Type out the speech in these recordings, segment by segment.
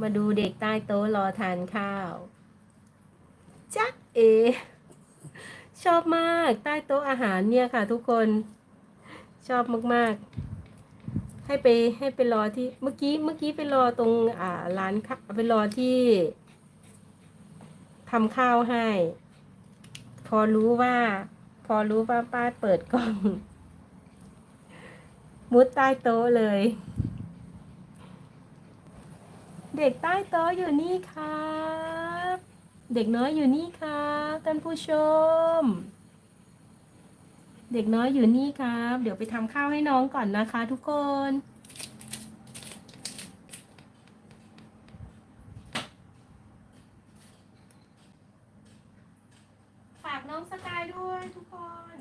มาดูเด็กใต้โต๊ะรอทานข้าว จ๊ะเอ ชอบมากใต้โต๊ะอาหารเนี่ยค่ะ ทุกคน ชอบมากๆ ให้ไปให้ไปรอที่เมื่อกี้เมื่อกี้ไปรอตรงอ่าร้านข้าวไปรอที่ทำข้าวให้ พอรู้ว่า พอรู้ว่าป้าเปิดกล้อง มุดใต้โต๊ะเลย เด็กใต้โต๊ะอยู่นี่ครับ เด็กน้อยอยู่นี่ครับท่านผู้ชม เด็กน้อยอยู่นี่ครับ เดี๋ยวไปทำข้าวให้น้องก่อนนะคะ ทุกคน ฝากน้องสกายด้วยทุกคน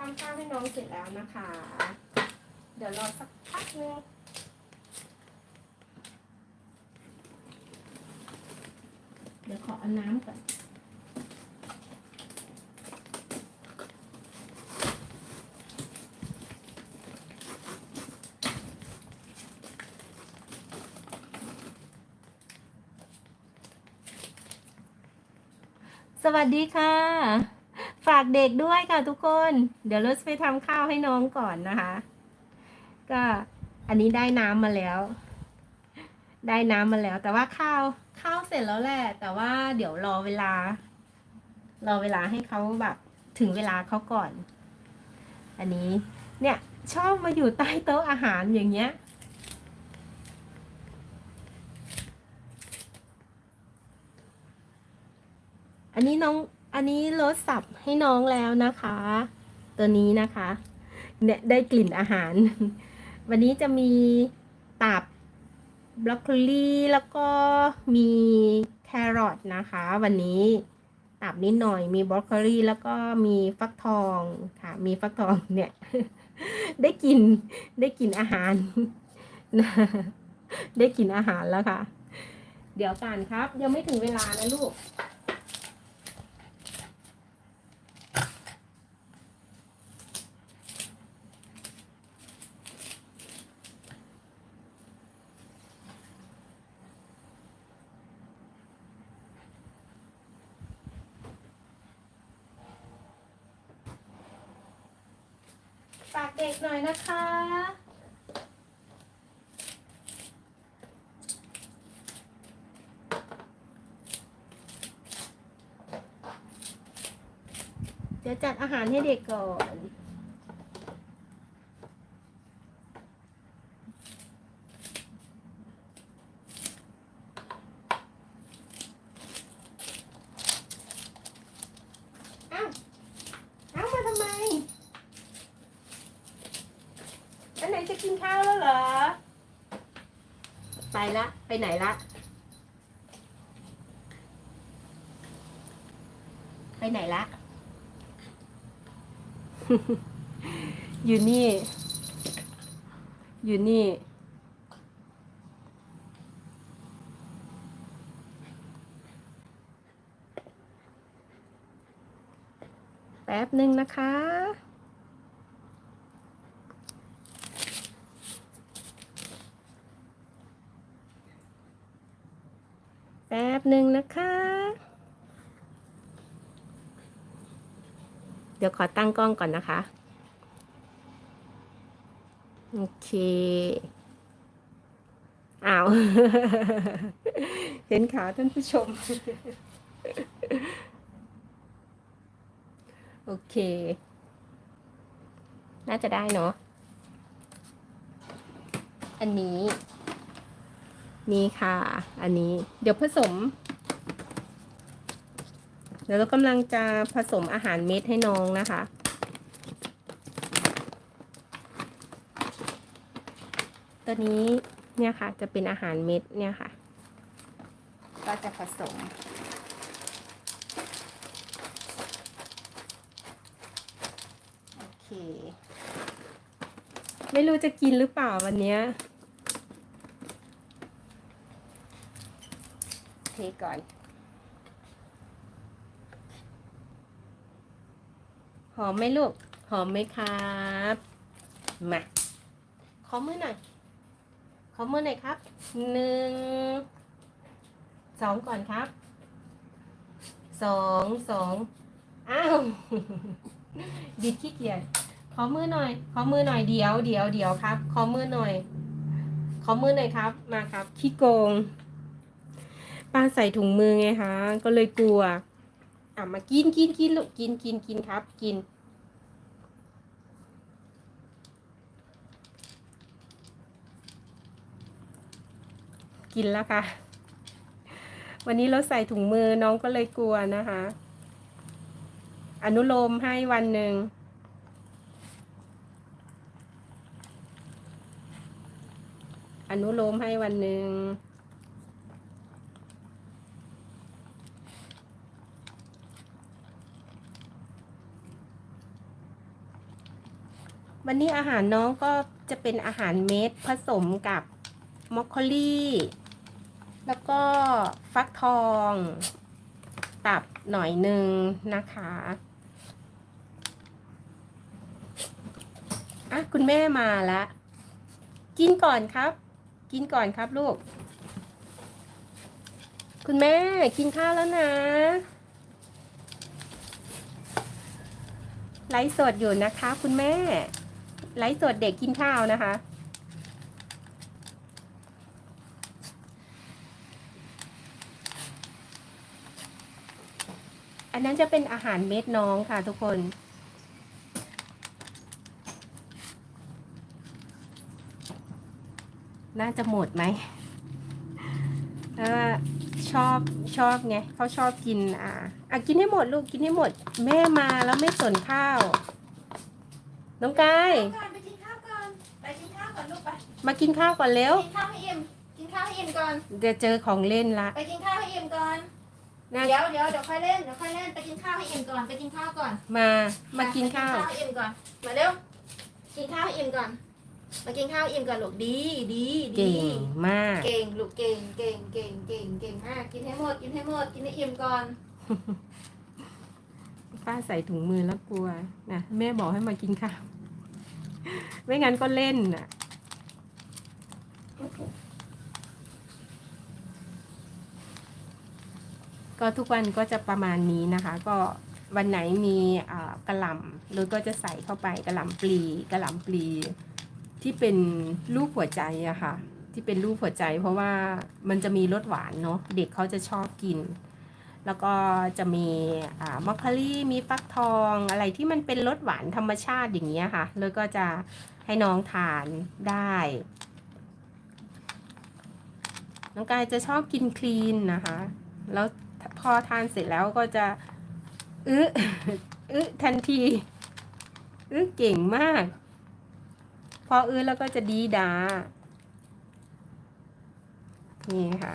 ทำข้าวให้น้องเสร็จแล้วนะคะ เดี๋ยวรอสักพักนึงเดี๋ยวขอเอาน้ำก่อนสวัสดีค่ะ ฝากเด็กด้วยค่ะทุกคน เดี๋ยวเราจะไปทำข้าวให้น้องก่อนนะคะ ก็อันนี้ได้น้ำมาแล้ว ได้น้ำมาแล้ว แต่ว่าข้าวข้าวเสร็จแล้วแหละ แต่ว่าเดี๋ยวรอเวลา รอเวลาให้เขาแบบถึงเวลาเขาก่อน อันนี้เนี่ยชอบมาอยู่ใต้โต๊ะอาหารอย่างเงี้ย อันนี้น้อง อันนี้รสสับให้น้องแล้วนะคะ ตัวนี้นะคะเนี่ยได้กลิ่นอาหาร วันนี้จะมีตับบรอกโคลีแล้วก็มีแครอทนะคะ วันนี้ตับนิดหน่อยมีบรอกโคลีแล้วก็มีฟักทองค่ะ มีฟักทองเนี่ย ได้กินได้กินอาหาร ได้กินอาหารแล้วค่ะ เดี๋ยวก่อนครับ ยังไม่ถึงเวลานะลูก เด็กหน่อยนะคะ เดี๋ยวจัดอาหารให้เด็กก่อน เอ้า เอ้า มาทำไม อันไหนจะกินข้าวแล้วเหรอ ไป ละไปไหนละ ไปไหนละ อยู่นี่ อยู่นี่ แป๊บหนึ่งนะคะ แป๊บหนึ่งนะคะ เดี๋ยวขอตั้งกล้องก่อนนะคะ โอเคอ้าว เห็นขาท่านผู้ชม โอเค น่าจะได้เนาะ อันนี้ นี่ค่ะ อันนี้เดี๋ยวผสม เดี๋ยวเรากำลังจะผสมอาหารเม็ดให้น้องนะคะ ตัวนี้เนี่ยค่ะ จะเป็นอาหารเม็ดเนี่ยค่ะ ก็จะผสมโอเค ไม่รู้จะกินหรือเปล่าวันเนี้ เทก่อน หอมไหมลูก หอมไหมครับ มา ขอมือหน่อย ขอมือหน่อยครับ หนึ่ง สองก่อนครับ สอง สอง อ้าว ดิดขี้เกียจขอมือหน่อย ขอมือหน่อยเดี๋ยวเดี๋ยวเดี๋ยวครับ ขอมือหน่อย ขอมือหน่อยครับ มาครับ ขี้โกง ป้าใส่ถุงมือไงคะ ก็เลยกลัว อะมากินกินกินลูกกินกินกินครับ กิน กินแล้วค่ะ วันนี้เราใส่ถุงมือน้องก็เลยกลัวนะคะ อนุโลมให้วันหนึ่งอนุโลมให้วันหนึ่ง วันนี้อาหารน้องก็จะเป็นอาหารเม็ดผสมกับมอคโคลี่แล้วก็ฟักทอง ตับหน่อยหนึ่งนะคะอะคุณแม่มาแล้ว กินก่อนครับ กินก่อนครับลูก คุณแม่กินข้าวแล้วนะไลฟ์สดอยู่นะคะคุณแม่ ไลฟ์สดเด็กกินข้าวนะคะ อันนั้นจะเป็นอาหารเม็ดน้องค่ะทุกคนน่าจะหมดไหมเออชอบชอบไงเขาชอบกินอ่าอะกินให้หมดลูกกินให้หมด แม่มาแล้วไม่สนข้าว น้องกายก่อนไปกินข้าวก่อนไปกินข้าวก่อนลูกไปมากินข้าวก่อนเร็วกินข้าวให้อิ่มกินข้าวให้อิ่มก่อนเดี๋ยวเจอของเล่นละไปกินข้าวให้อิ่มก่อนนะเดี๋ยวเดี๋ยวเดี๋ยวค่อยเล่นเดี๋ยวค่อยเล่นไปกินข้าวให้อิ่มก่อนไปกินข้าวก่อน มามากินข้าวไปกินข้าวให้อิ่มก่อนมาเร็วกินข้าวให้อิ่มก่อนมากินข้าวให้อิ่มก่อนลูกดีดีดีเก่งมาก เก่งลูกเก่งเก่งเก่งเก่งเก่งมากกินให้หมดกินให้หมดกินให้อิ่มก่อน ป้าใส่ถุงมือแล้วกลัวนะแม่บอกให้มากินข้าวไม่งั้นก็เล่นน่ะก็ทุกวันก็จะประมาณนี้นะคะ ก็วันไหนมีกระหล่ำเราก็จะใส่เข้าไปกระหล่ำปลีกระหล่ำปลีที่เป็นรูปหัวใจอะค่ะ ที่เป็นรูปหัวใจ เพราะว่ามันจะมีรสหวานเนาะเด็กเขาจะชอบกิน แล้วก็จะมีอ่ามอคคารี่มีฟักทองอะไรที่มันเป็นรสหวานธรรมชาติอย่างเงี้ยค่ะแล้วก็จะให้น้องทานได้ น้องกายจะชอบกินคลีนนะคะ แล้วพอทานเสร็จแล้วก็จะอึอึทันทีอึเก่งมาก พออึแล้วก็จะดีดานี่ค่ะ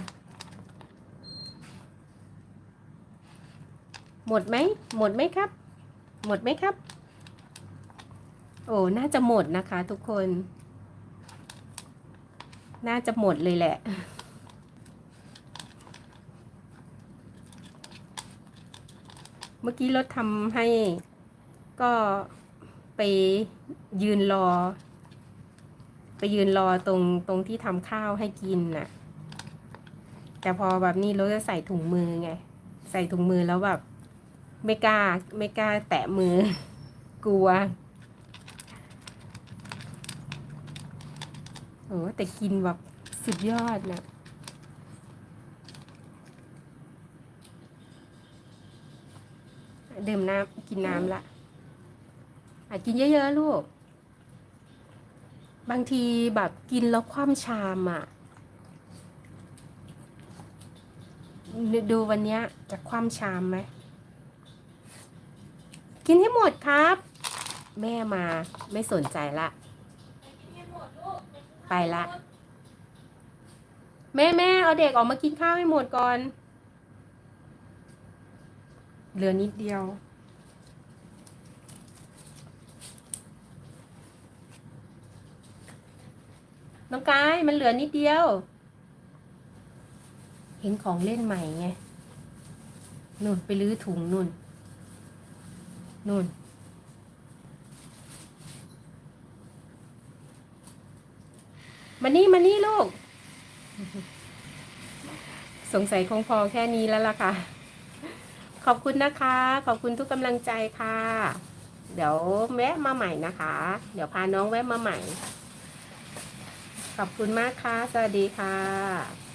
หมดไหม หมดไหมครับ หมดไหมครับ โอ้ น่าจะหมดนะคะทุกคน น่าจะหมดเลยแหละ เมื่อกี้รถทำให้ก็ไปยืนรอ ไปยืนรอตรงตรงที่ทำข้าวให้กินน่ะ แต่พอแบบนี้ราจะใส่ถุงมือไง ใส่ถุงมือแล้วแบบ ไม่กล้าไม่กล้าแตะมือ กลัวโอ้แต่กินแบบสุดยอดนะดื่มน้ำกินน้ำละอะกินเยอะๆลูก บางทีแบบกินแล้วคว่ำชามอะ ดูวันเนี้ยจะคว่ำชามไหม กินให้หมดครับ แม่มาไม่สนใจละ ไปละ แม่แม่เอาเด็กออกมากินข้าวให้หมดก่อน เหลือนิดเดียวน้องกายมันเหลือนิดเดียว เห็นของเล่นใหม่ไงนู่นไปลื้อถุงนู่น นู่น มานี่มานี่ลูก สงสัยคงพอแค่นี้แล้วล่ะค่ะ ขอบคุณนะคะ ขอบคุณทุกกำลังใจค่ะ เดี๋ยวแวะมาใหม่นะคะ เดี๋ยวพาน้องแวะมาใหม่ ขอบคุณมากค่ะ สวัสดีค่ะ